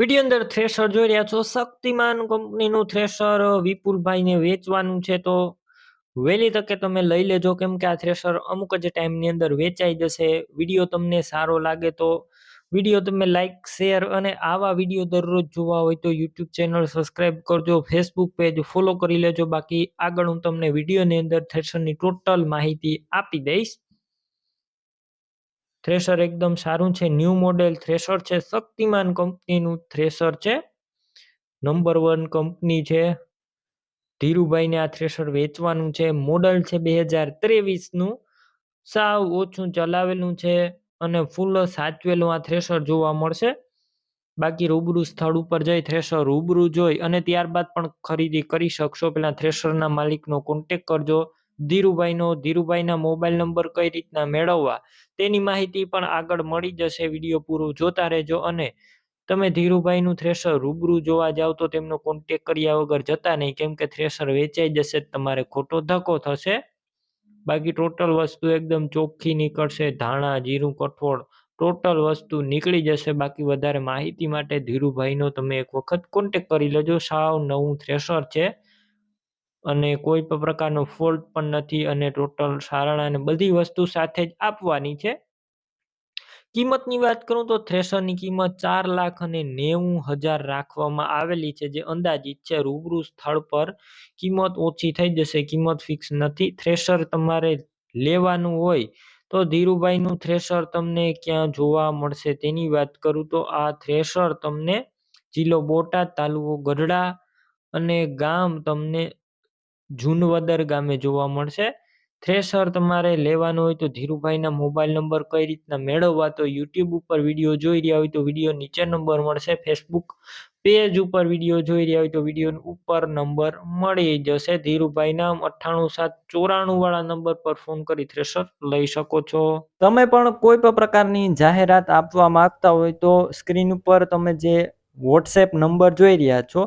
Video અંદર thresher જોઈ રહ્યા છો. શક્તિમાન કંપનીનું થ્રેશર વિપુલભાઈને વેચવાનું છે તો વહેલી તકે તમે લઈ લેજો કેમ કે આ થ્રેશર અમુક જ ટાઈમની અંદર વેચાઈ જશે. વીડિયો તમને સારો લાગે તો વીડિયો તમે લાઇક શેર અને આવા વીડિયો દરરોજ જોવા હોય તો યુટ્યુબ ચેનલ સબસ્ક્રાઈબ કરજો, ફેસબુક પેજ ફોલો કરી લેજો. બાકી આગળ હું તમને વિડીયોની અંદર થ્રેશરની ટોટલ માહિતી આપી દઈશ. થ્રેશર એકદમ સારું છે, ન્યૂ મોડેલ થ્રેશર છે, શક્તિમાન કંપનીનું થ્રેશર છે. નંબર વન કંપની છે. ધીરુભાઈને આ થ્રેશર વેચવાનું છે. મોડલ છે બે હજાર ત્રેવીસનું. સાવ ઓછું ચલાવેલું છે અને ફૂલ સાચવેલું આ થ્રેશર જોવા મળશે. બાકી રૂબરૂ સ્થળ ઉપર જઈ થ્રેશર રૂબરૂ જોઈ અને ત્યારબાદ પણ ખરીદી કરી શકશો. પેલા થ્રેશરના માલિકનો કોન્ટેક કરજો. ધીરુભાઈનો, ધીરુભાઈના મોબાઈલ નંબર કઈ રીતના મેળવવા તેની માહિતી પણ આગળ મળી જશે. વીડિયો પૂરું જોતા રહેજો અને તમે ધીરુભાઈનું થ્રેશર રૂબરૂ જોવા જાઓ તો તેમનો કોન્ટેક કર્યા વગર જતા નહીં. કેમ કે થ્રેશર વેચાઈ જશે તમારે ખોટો ધક્કો થશે. બાકી ટોટલ વસ્તુ એકદમ ચોખ્ખી નીકળશે. ધાણા, જીરું, કઠોળ, ટોટલ વસ્તુ નીકળી જશે. બાકી વધારે માહિતી માટે ધીરુભાઈનો તમે એક વખત કોન્ટેક કરી લેજો. સાવ નવું થ્રેશર છે. અને કોઈ પણ પ્રકારનો ફોલ્ટ પણ નથી અને ટોટલ સારણા અને બધી વસ્તુ સાથે જ આપવાની છે. કિંમતની વાત કરું તો થ્રેશરની કિંમત ચાર લાખ અને નેવું હજાર રાખવામાં આવેલી છે, જે અંદાજિત છે રૂબરૂ સ્થળ પર કિંમત ઓછી થઈ જશે, કિંમત ફિક્સ નથી. થ્રેશર તમારે લેવાનું હોય તો ધીરુભાઈનું થ્રેશર તમને ક્યાં જોવા મળશે તેની વાત કરું તો આ થ્રેશર તમને જિલ્લો બોટાદ, તાલુકો ગઢડા અને ગામ તમને જુનવદર ગામે જોવા મળશે. થ્રેશર તમારે લેવાનું હોય તો ધીરુભાઈના મોબાઈલ નંબર કઈ રીતના મેળવવા તો યુટ્યુબ ઉપર વીડિયો જોઈ રહ્યા હોય તો વીડિયો નીચે નંબર મળશે. ફેસબુક પેજ ઉપર વીડિયો જોઈ રહ્યા હોય તો વીડિયો ઉપર નંબર મળી જશે. ધીરુભાઈના અઠ્ઠાણું સાત ચોરાણું વાળા નંબર પર ફોન કરી થ્રેશર લઈ શકો છો. તમે પણ કોઈ પણ પ્રકારની જાહેરાત આપવા માંગતા હોય તો સ્ક્રીન ઉપર તમે જે વોટ્સએપ નંબર જોઈ રહ્યા છો